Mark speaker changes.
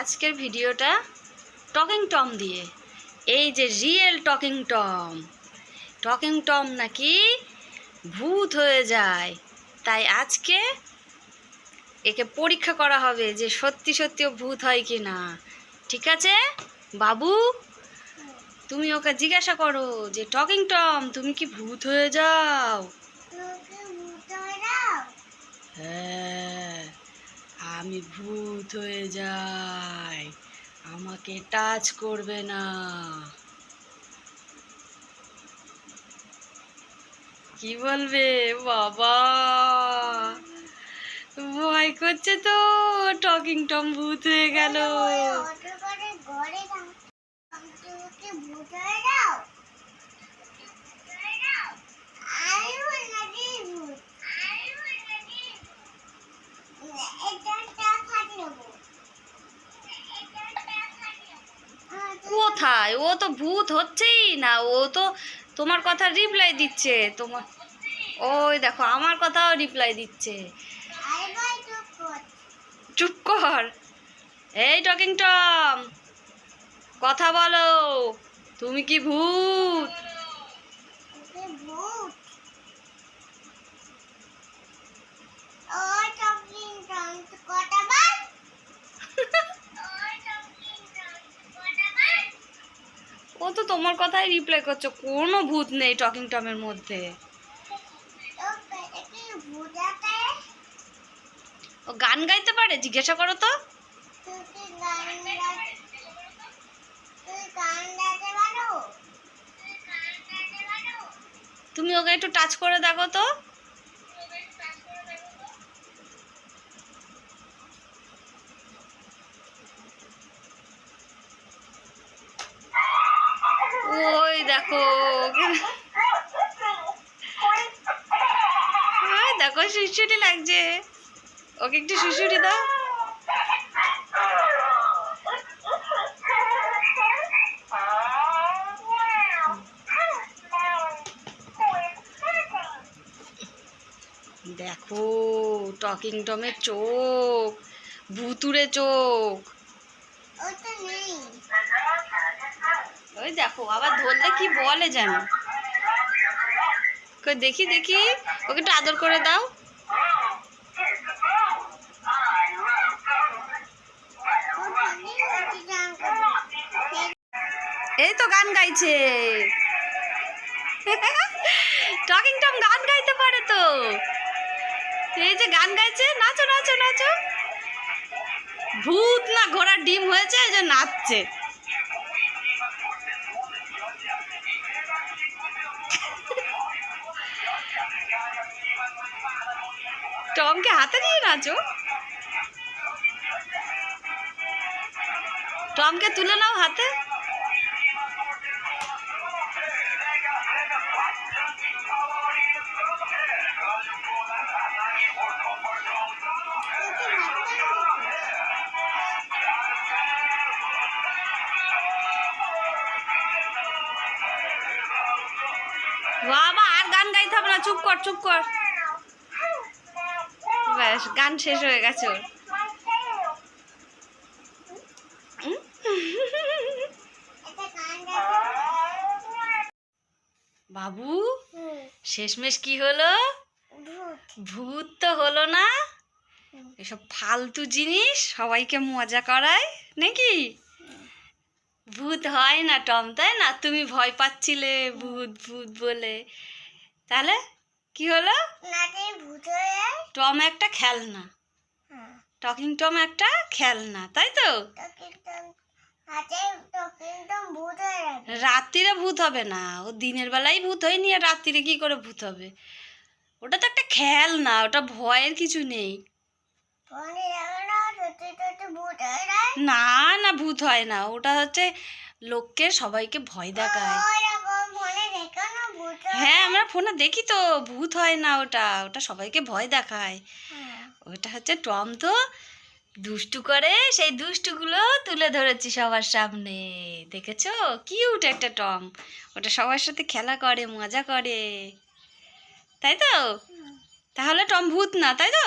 Speaker 1: আজকের ভিডিওটা talking Tom দিয়ে। এই যে real talking Tom. Talking Tom নাকি ভূত হয়ে যায়। তাই আজকে একে পরীক্ষা করা হবে যে সত্যি সত্যি ভূত হয় কি না। ঠিক আছে? বাবু তুমি ওকে জিজ্ঞাসা করো যে টকিং টম তুমি কি ভূত হয়ে যাও। হ্যাঁ। আমি ভূত হয়ে যাই। আমাকে টাচ করবে না। কি বলবে? বাবা! ভয় করছে তো। টকিং টম ভূত হয়ে গেল। কোথায়? ও তো ভূত হচ্ছেই না। ও তো তোমার কথা রিপ্লাই দিচ্ছে। তোমার ওই দেখো, আমার কথাও রিপ্লাই দিচ্ছে। চুপ কর। এই টকিং টম, কথা বলো। তুমি কি ভূত। ও তো তোমার কথাই রিপ্লাই করছে, কোনো ভূত নেই টকিং টমের মধ্যে। ও গান গাইতে পারে? জিজ্ঞাসা করো তো। তুমি ওকে একটু টাচ করে দেখো তো। দেখো ওই দেখো সুসুরি লাগছে। ওকে একটু সুসুরি দাও। দেখো, টকিং টমের চোখ ভুতুরে চোখ। ওই দেখো আবার ধরলে কি বলে যেন? দেখি দেখি, ওকে একটু আদর করে দাও। এই তো গান গাইছে। টকিং টম গান গাইতে পারে তো। এই যে গান গাইছে, নাচো নাচো নাচো। ভূত না ঘোড়ার ডিম হয়েছে, এই যে নাচছে। টমকে হাতে নিয়ে নাচো। টমকে তুলে নাও হাতে। বাবা, আর গান গাইতে হবে না। চুপ কর চুপ কর। ব্যাস গান শেষ হয়ে গেছে। বাবু, শেষমেশ কি হলো? ভূত তো হলো না। এসব ফালতু জিনিস সবাইকে মজা করায়, নাকি? ভূত হয় না, টম, তাই না? তুমি ভয় পাচ্ছিলে ভূত ভূত বলে। তাহলে কি হলো? টম একটা খেলনা। টকিং টম একটা খেলনা তাই তো? রাত্রিরে ভূত হবে না ও দিনের বেলায় ভূত হয়নি আর রাত্রিরে কি করে ভূত হবে? ওটা তো একটা খেলনা ওটা ভয়ের কিছু নেই। না না ভূত হয় না ওটা হচ্ছে লোককে সবাইকে ভয় দেখায়। হ্যাঁ আমরা ফোনে দেখি তো ভূত হয় না ওটা ওটা সবাইকে ভয় দেখায়। ওটা হচ্ছে টম তো দুষ্টু করে সেই দুষ্টুগুলো তুলে ধরেছি সবার সামনে। দেখেছ? কিউট একটা টম। ওটা সবার সাথে খেলা করে মজা করে। তাই তো? তাহলে টম ভূত না তাই তো?